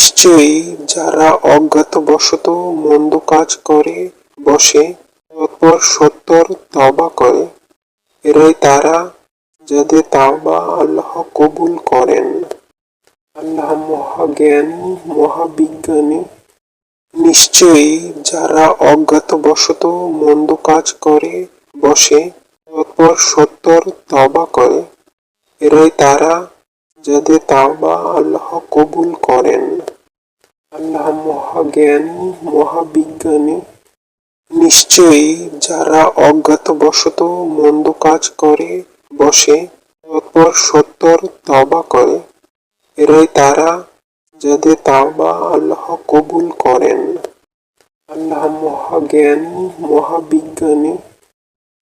নিশ্চয়ই যারা অজ্ঞাতবশত মন্দ কাজ করে, বসে তৎপর সত্তর তবা করে, এরাই তারা যাদের তাওবা আল্লাহ কবুল করেন। আল্লাহ মহাজ্ঞানী, মহাবিজ্ঞানী, নিশ্চয়ই যারা অজ্ঞাতবশত মন্দ কাজ করে, বসে তৎপর সত্তর তবা করে, এরাই তারা যাদের তাওবা আল্লাহ কবুল করেন, আল্লাহ মহাজ্ঞানী, মহাবিজ্ঞানী, নিশ্চয়ই যারা অজ্ঞাতবশত মন্দ কাজ করে, বসে, তৎপর সত্তর তবা করে, এরাই তারা যাদের তাওবা আল্লাহ কবুল করেন। আল্লাহ মহাজ্ঞানী, মহাবিজ্ঞানী,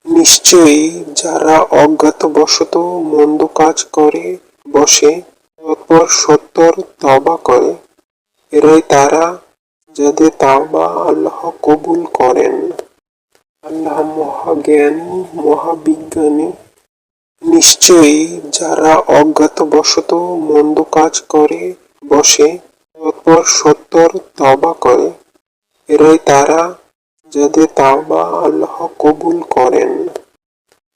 নিশ্চয়ই যারা অজ্ঞাতবশত মন্দ কাজ করে বসে তৎপর সত্তর তবা করে। এরাই তারা যাদের তাওবা আল্লাহ কবুল করেন, আল্লাহ মহাজ্ঞানী, মহাবিজ্ঞানী, নিশ্চয়ই যারা অজ্ঞাতবশত মন্দ কাজ করে, বসে তৎপর সত্তর তবা করে, এরাই তারা যাদের তাওবা আল্লাহ কবুল করেন,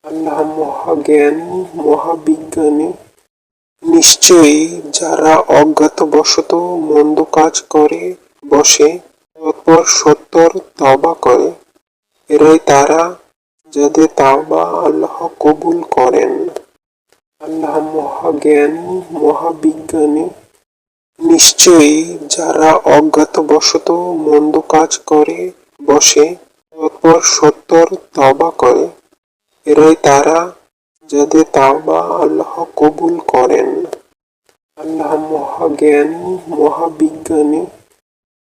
আল্লাহ মহাজ্ঞানী, মহাবিজ্ঞানী নিশ্চয়ই যারা অজ্ঞাতবশত মন্দ কাজ করে, বসে তৎপর সত্তর তবা করে, এরাই তারা যাদের তাওবা আল্লাহ কবুল করেন। আল্লাহ মহাজ্ঞানী, মহাবিজ্ঞানী, নিশ্চয়ই যারা অজ্ঞাতবশত মন্দ কাজ করে, বসে তৎপর সত্তর তবা করে, এরাই তারা যাদের তাওবা আল্লাহ কবুল করেন আল্লাহ মহাজ্ঞানী মহাবিজ্ঞানী